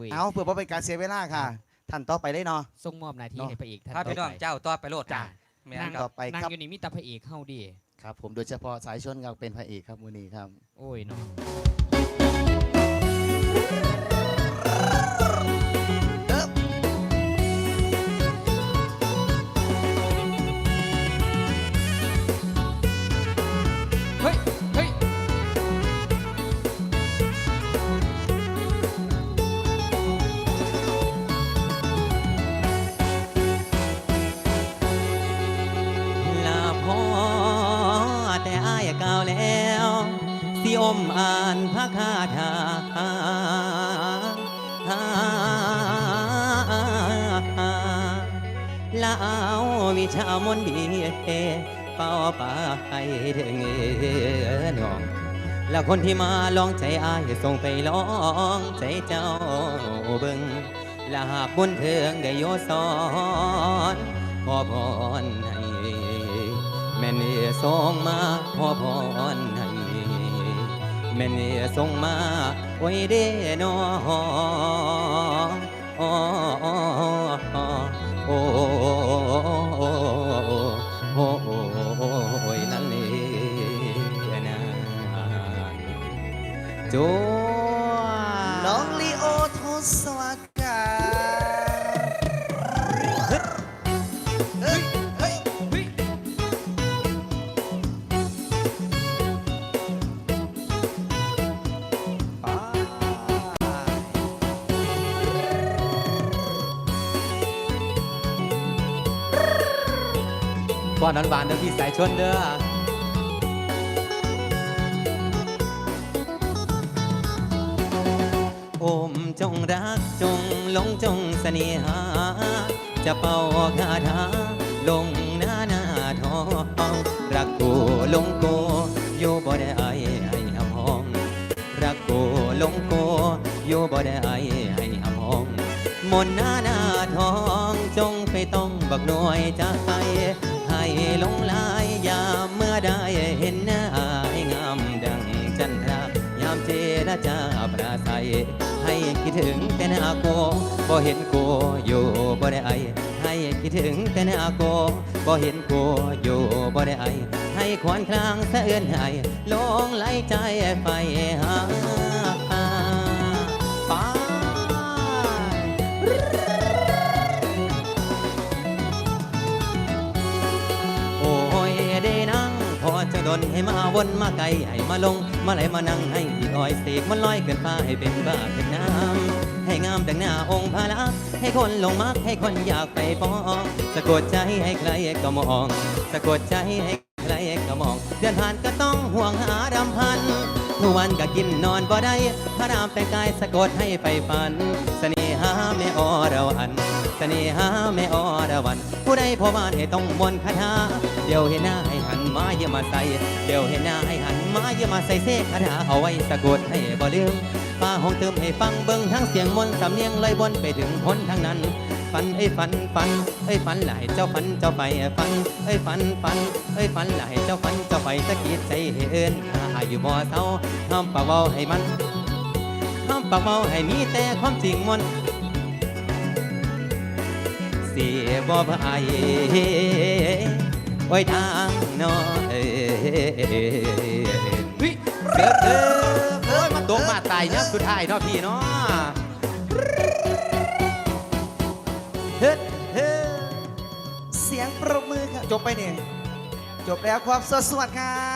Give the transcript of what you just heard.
อุ้ย เอาเพื่อบ่เป็นการเสียเวลาค่ะ ท่านต่อไปเลยเนาะ ส่งมอบหน้าที่เนาะ ให้พระเอกท่านพาพี่น้องต่ไปเจ้าต่อไปโลดจ้าแม่นั่งนครับต่อไปนั่งครับ อยู่นี่มีแต่พระเอกเข้าดีครับ ผมโดยเฉพาะสายชนเราเป็นพระเอกครับมือนี้ครับ โอ้ยเนาะ กล่าวแล้วสิอมอ่านพระคาถาลาเอาวิชามนดีเป่าปไปถึงน้องแล้วคนที่มาลองใจอายส่งไปลองใจเจ้าเบิ่งลาหากบุญเทิงได้โยสอนขอพรให้ ม่นี่ส่งมาขอพรให้แม่นี่ส่งมาไว้เด้อนอโอ้โอ้โอ้โอ้ยนั่นนี่นะจวน้องลีโอทศวกาเก่อนหวานเด้อพี่สายชนเด้อโอมจงรักจงหลงจงเสน่หา จะเป่าคาถาลงหน้าหน้าทองรักกูหลงโกูอยู่บ่ได้ไอให้อำห้อง รักกูหลงโกูอยู่บ่ได้ไอให้อำห้อง มนหน้าหน้าทองจงไปต้องบักหน่วยใจให้ หลงลายยามเมื่อได้เห็นหน้าให้งามดังจันทรายามเจรจาปราศัยให้คิดถึงแต่หน้าโกบ่เห็นโกอยู่บ่ได้ไอให้คิดถึงแต่หน้าโกบ่เห็นโกอยู่บ่ได้ไอให้ควนคลางสะเอื้อนให้ลงไหลใจไปหา ดนให้มาวนมาไกลให้มาลง มาไหลมานั่งให้อีอ้อยเสกมันลอยเกินฟ้าให้เป็นบ้าเป็นน้ำให้งามดังหน้าองค์พระลักษณ์ให้คนหลงมักให้คนอยากไปปองสะกดใจให้ใครก็มองสะกดใจให้ใครก็มอง เดินผ่านก็ต้องห่วงหารำพันทุกวันก็กินนอนบ่ได้ พระรามแต่งกายสะกดให้ไปฝัน เสน่หาแม่อรวัน เสน่หาแม่อรวัน ผู้ใดพอบ้านให้ต้องมนคาถา เดี๋ยวเห็นหน้าให้หันมาเยี่ยมมาใส่เดี๋ยวเห็นหน้าให้หันมาเยี่ยมมาใส่เสกคาถาเอาไว้สะกดให้บ่ลืมฟ้าห้องเติมให้ฟังเบิ่งทั้งเสียงมนสำเนียงลยบนไปถึงพ้นทั้งนั้นฝันเอ้ยฝันฝันเอ้ยฝันหลายเจ้าฝันเจ้าไปฝันเอ้ยฝันฝันเอ้ยฝันหลายเจ้าฝันเจ้าไปสะกิดใจให้เอิ้นหาอยู่บ่เศร้าห้ามปากเว้าให้มันห้ามปากเว้าให้มีแต่ความจริงมนเสียบ่พาย ไว้ทางนอเอ้ยเฮ้ยเสือเด้อโอ้ยมาตกมาตายเนี่ยสุดท้ายเนาะพี่เนาะเฮ็ดเฮ็ดเสียงปรบมือค่ะจบไปเนี่ยจบแล้วความสดสวัสดิ์ค่ะ